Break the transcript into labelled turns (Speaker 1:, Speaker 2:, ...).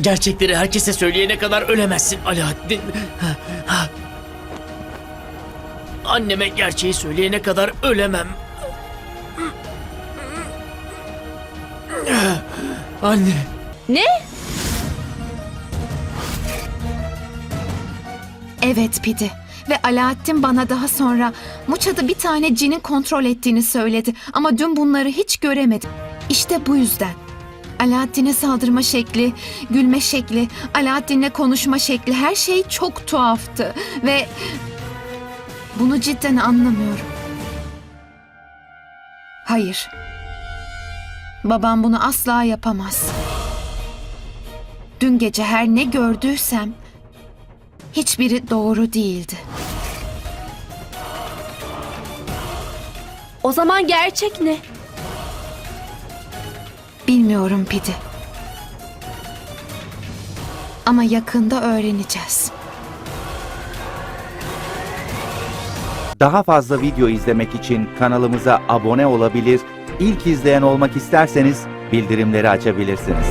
Speaker 1: Gerçekleri herkese söyleyene kadar ölemezsin Alaaddin. Anneme gerçeği söyleyene kadar ölemem. Anne.
Speaker 2: Ne?
Speaker 3: Evet Pidi. Ve Alaaddin bana daha sonra Muça'da bir tane cinin kontrol ettiğini söyledi. Ama dün bunları hiç göremedim. İşte bu yüzden. Alaaddin'e saldırma şekli, gülme şekli, Alaaddin'le konuşma şekli her şey çok tuhaftı. Ve bunu cidden anlamıyorum. Hayır. Babam bunu asla yapamaz. Dün gece her ne gördüysem hiçbiri doğru değildi.
Speaker 2: O zaman gerçek ne?
Speaker 3: Bilmiyorum Pidi. Ama yakında öğreneceğiz.
Speaker 4: Daha fazla video izlemek için kanalımıza abone olabilir, ilk izleyen olmak isterseniz bildirimleri açabilirsiniz.